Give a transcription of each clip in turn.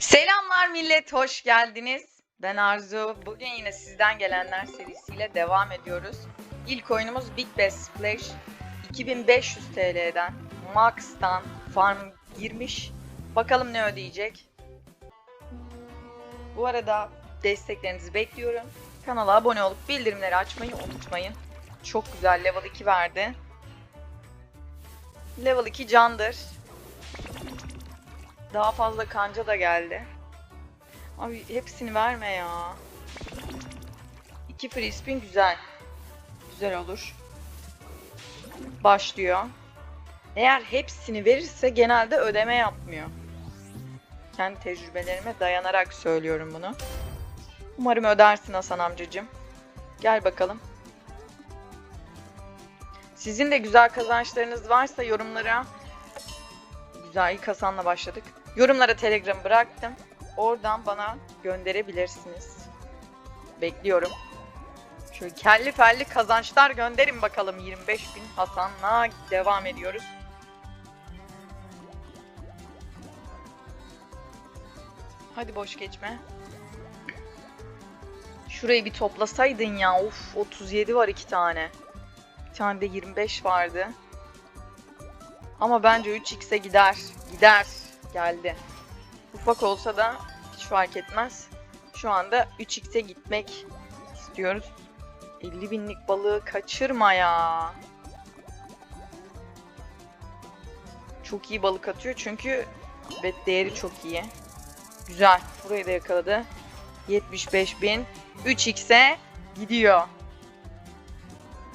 Selamlar millet, hoş geldiniz. Ben Arzu. Bugün yine sizden gelenler serisiyle devam ediyoruz. İlk oyunumuz Big Bass Splash. 2500 TL'den, Max'tan farm girmiş. Bakalım ne ödeyecek. Bu arada desteklerinizi bekliyorum. Kanala abone olup bildirimleri açmayı unutmayın. Çok güzel level 2 verdi. Level 2 candır. Daha fazla kanca da geldi. Abi hepsini verme ya. İki free spin güzel. Güzel olur. Başlıyor. Eğer hepsini verirse genelde ödeme yapmıyor. Kendi tecrübelerime dayanarak söylüyorum bunu. Umarım ödersin Hasan amcacığım. Gel bakalım. Sizin de güzel kazançlarınız varsa yorumlara Güzel ilk Hasan'la başladık. Yorumlara Telegram bıraktım. Oradan bana gönderebilirsiniz. Bekliyorum. Şöyle kelli felli kazançlar gönderin bakalım 25 bin Hasan'la devam ediyoruz. Hadi boş geçme. Şurayı bir toplasaydın ya. Of 37 var iki tane. Bir tane de 25 vardı. Ama bence 3x'e gider. Gider. Geldi. Ufak olsa da hiç fark etmez. Şu anda 3x'e gitmek istiyoruz. 50 binlik balığı kaçırma ya. Çok iyi balık atıyor çünkü bet değeri çok iyi. Güzel. Burayı da yakaladı. 75 bin. 3x'e gidiyor.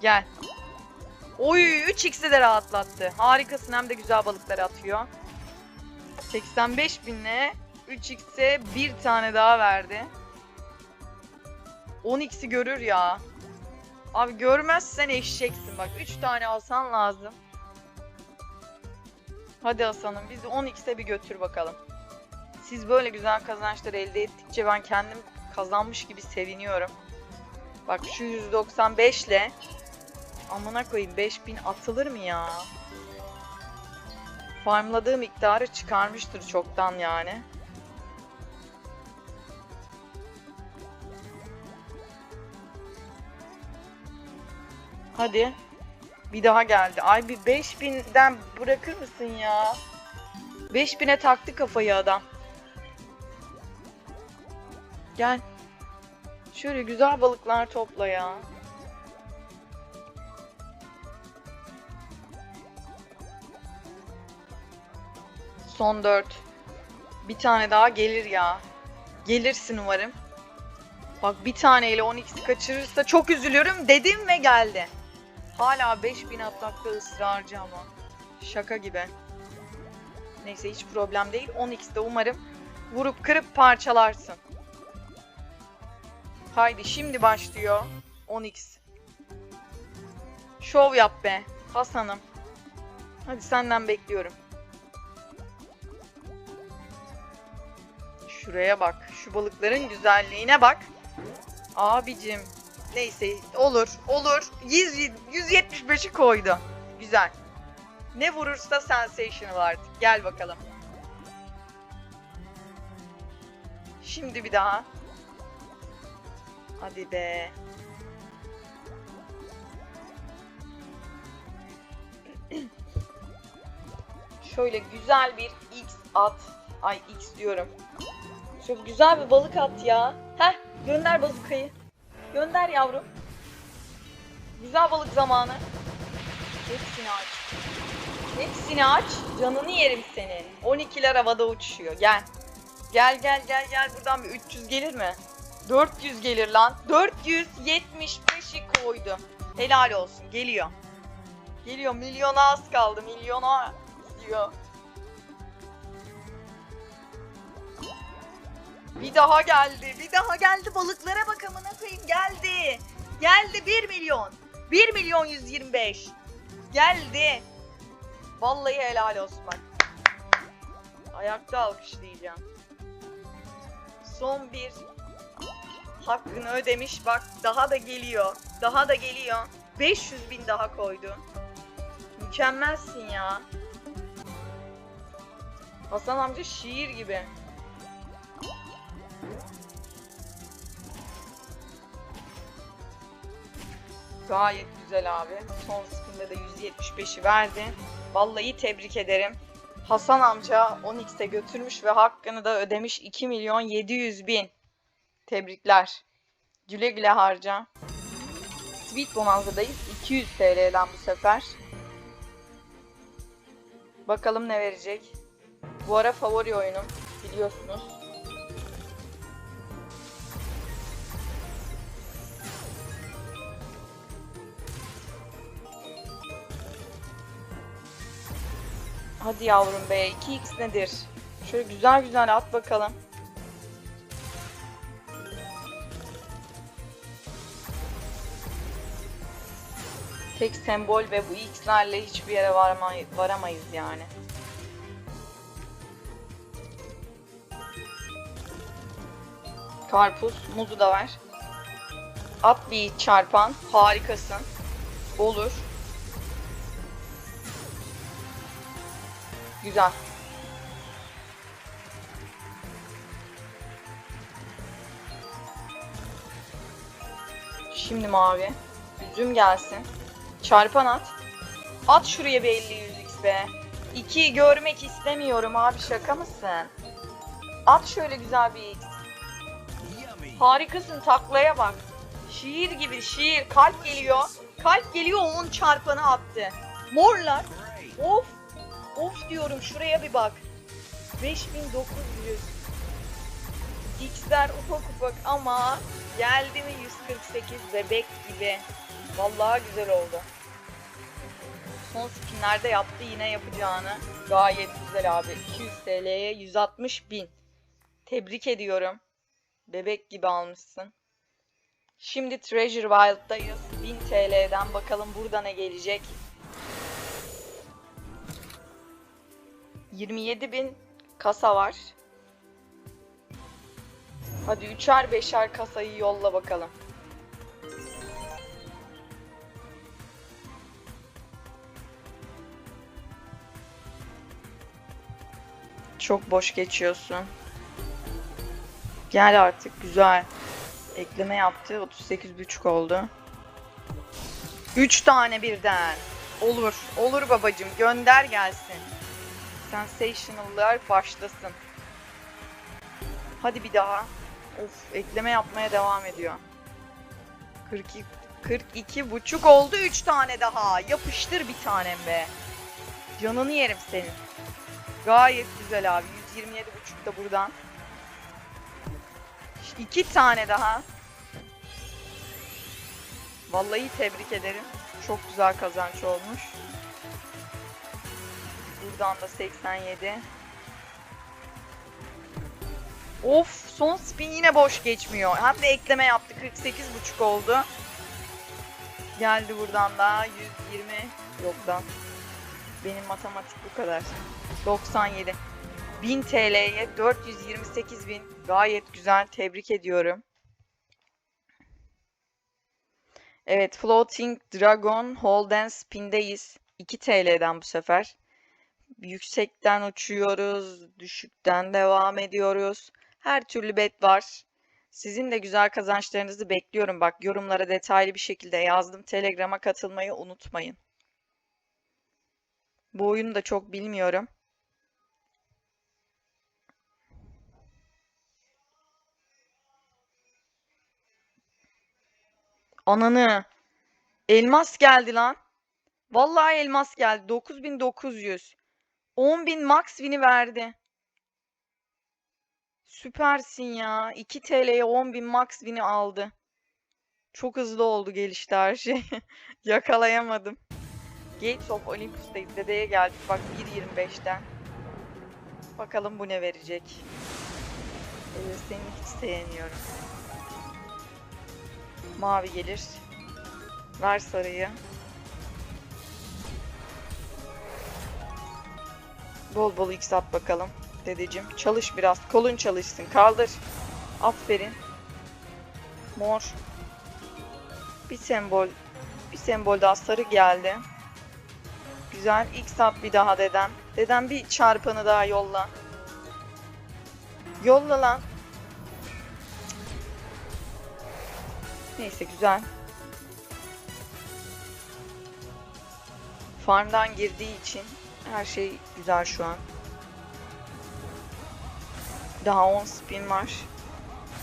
Gel. Oy 3x'i de rahatlattı. Harikasın hem de güzel balıkları atıyor. 85 binle 3x'e bir tane daha verdi. 10x'i görür ya. Abi görmezsen eşeksin bak. 3 tane alsan lazım. Hadi Hasan'ım bizi 10x'e bir götür bakalım. Siz böyle güzel kazançlar elde ettikçe ben kendim kazanmış gibi seviniyorum. Bak şu 195 ile Amına koyayım 5000 atılır mı ya? Farmladığı miktarı çıkarmıştır çoktan yani. Hadi. Bir daha geldi. Ay bir 5000'den bırakır mısın ya? 5000'e taktı kafayı adam. Gel. Şöyle güzel balıklar topla ya. Son 4. Bir tane daha gelir ya. Gelirsin umarım. Bak bir taneyle 12'si kaçırırsa çok üzülürüm dedim ve geldi. Hala 5000 atmakta ısrarcı ama. Şaka gibi. Neyse hiç problem değil. 12'de umarım vurup kırıp parçalarsın. Haydi şimdi başlıyor. 10x. Şov yap be Hasan'ım. Hadi senden bekliyorum. Şuraya bak. Şu balıkların güzelliğine bak. Abicim. Neyse olur olur. 100, 175'i koydu. Güzel. Ne vurursa sensational artık. Gel bakalım. Şimdi bir daha. Hadi be. Şöyle güzel bir X at. Ay X diyorum. Çok güzel bir balık at ya. Heh gönder bazukayı. Gönder yavrum. Güzel balık zamanı. Hepsini aç. Hepsini aç. Canını yerim senin. 12'ler havada uçuşuyor. Gel. Gel gel gel gel. Buradan bir 300 gelir mi? 400 gelir lan. 475'i koydu. Helal olsun. Geliyor. Geliyor. Milyona az kaldı. Milyona gidiyor. Bir daha geldi. Bir daha geldi. Balıklara bak amına koyayım. Geldi. Geldi 1 milyon. 1 milyon 125. Geldi. Vallahi helal olsun bak. Ayakta alkışlayacağım. Son bir hakkını ödemiş. Bak daha da geliyor. Daha da geliyor. 500 bin daha koydu. Mükemmelsin ya. Hasan amca şiir gibi. Gayet güzel abi. Son spinde de 175'i verdi. Vallahi tebrik ederim. Hasan amca 10x'e götürmüş ve hakkını da ödemiş 2 milyon 700 bin. Tebrikler. Güle güle harca. Sweet Bonanza'dayız. 200 TL'den bu sefer. Bakalım ne verecek. Bu ara favori oyunum biliyorsunuz. Hadi yavrum be 2x nedir? Şöyle güzel güzel at bakalım. Tek sembol ve bu x'lerle hiçbir yere varmay varamayız yani. Karpuz, muzu da ver. At bir çarpan. Harikasın. Olur. Güzel. Şimdi mavi. Üzüm gelsin. Çarpan at. At şuraya bir 50 100x be. 2 görmek istemiyorum abi şaka mısın? At şöyle güzel bir x. Harikasın taklaya bak. Şiir gibi şiir. Kalp geliyor. Kalp geliyor onun çarpanı attı. Morlar. Of. Of diyorum şuraya bir bak. 5900. X'ler ufak ufak ama geldi mi 148 bebek gibi. Vallahi güzel oldu. Son spinlerde yaptı yine yapacağını. Gayet güzel abi. 200 TL'ye 160 bin. Tebrik ediyorum. Bebek gibi almışsın. Şimdi Treasure Wild'dayız. 1000 TL'den bakalım burada ne gelecek. 27 bin kasa var. Hadi üçer beşer kasayı yolla bakalım. Çok boş geçiyorsun. Gel artık güzel. Ekleme yaptı. 38,5 oldu. 3 tane birden. Olur. Olur babacım. Gönder gelsin. Sensational'lar başlasın. Hadi bir daha. Of ekleme yapmaya devam ediyor. 42 42 buçuk oldu 3 tane daha. Yapıştır bir tanem be. Canını yerim senin. Gayet güzel abi. 127 buçuk da buradan. İki tane daha. Vallahi tebrik ederim. Çok güzel kazanç olmuş. Buradan da 87. Of son spin yine boş geçmiyor. Hem de ekleme yaptı. 48,5 oldu. Geldi buradan da 120 yok da. Benim matematik bu kadar. 97. 1000 TL'ye 428 bin. Gayet güzel. Tebrik ediyorum. Evet, Floating Dragon Hold and Spin'deyiz. 2 TL'den bu sefer. Yüksekten uçuyoruz, düşükten devam ediyoruz. Her türlü bet var. Sizin de güzel kazançlarınızı bekliyorum. Bak yorumlara detaylı bir şekilde yazdım. Telegram'a katılmayı unutmayın. Bu oyunu da çok bilmiyorum. Ananı. Elmas geldi lan. Vallahi elmas geldi. 9900. 10.000 max win'i verdi. Süpersin ya. 2 TL'ye 10.000 max win'i aldı. Çok hızlı oldu gelişti her şey. Yakalayamadım. Gates of Olympus'tayız. Dedeye geldik. Bak 1.25'ten. Bakalım bu ne verecek. Ee, seni hiç sevmiyorum. Mavi gelir. Ver sarıyı. Bol bol x at bakalım dedeciğim. Çalış biraz. Kolun çalışsın. Kaldır. Aferin. Mor. Bir sembol. Bir sembol daha sarı geldi. Güzel. X at bir daha dedem. Dedem bir çarpanı daha yolla. Yolla lan. Neyse güzel. Farmdan girdiği için her şey güzel şu an. Daha 10 spin var.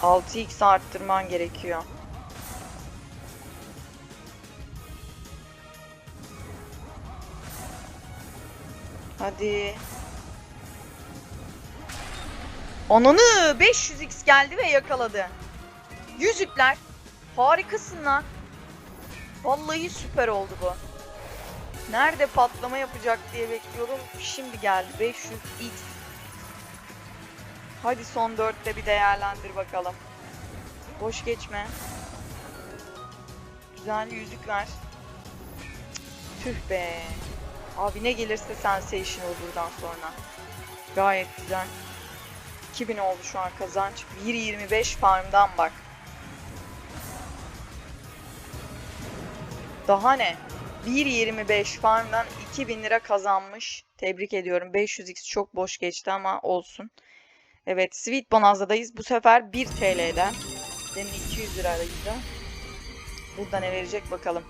6x arttırman gerekiyor. Hadi. Onunu 500x geldi ve yakaladı. Yüzükler. Harikasın lan. Vallahi süper oldu bu. Nerede patlama yapacak diye bekliyorum. Şimdi geldi 500x. Hadi son dörtte bir değerlendir bakalım. Boş geçme. Güzel yüzük ver. Tüh be. Abi ne gelirse sensational buradan sonra. Gayet güzel. 2000 oldu şu an kazanç. 1.25 farmdan bak. Daha ne? 1.25 farmdan 2000 lira kazanmış. Tebrik ediyorum. 500x çok boş geçti ama olsun. Evet, Sweet Bonanza'dayız. Bu sefer 1 TL'den. Demin 200 liraydı. Burada ne verecek bakalım.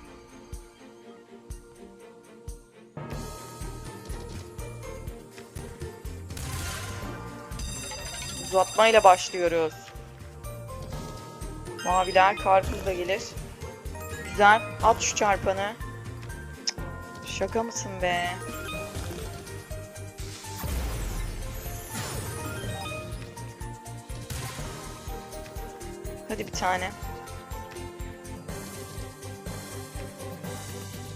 Uzatmayla başlıyoruz. Maviler karpuz da gelir. Güzel. At şu çarpanı. Şaka mısın be? Hadi bir tane.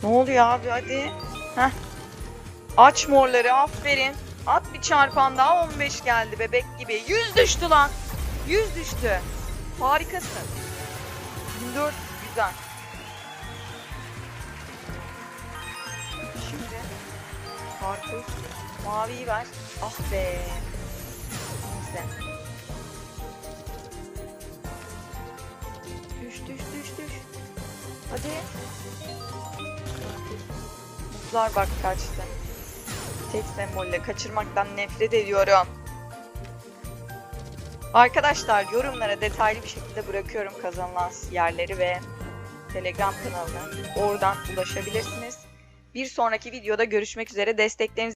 Ne oluyor abi hadi. Heh. Aç morları aferin. At bir çarpan daha 15 geldi bebek gibi. 100 düştü lan. 100 düştü. Harikasın. 24 güzel. Karpuz maviyi ver. Ah be. Neyse. Düş düş düş düş. Hadi. Mutlar bak kaçtı. Tek sembolle kaçırmaktan nefret ediyorum. Arkadaşlar yorumlara detaylı bir şekilde bırakıyorum kazanılan yerleri ve Telegram kanalına. Oradan ulaşabilirsiniz. Bir sonraki videoda görüşmek üzere. Destekleriniz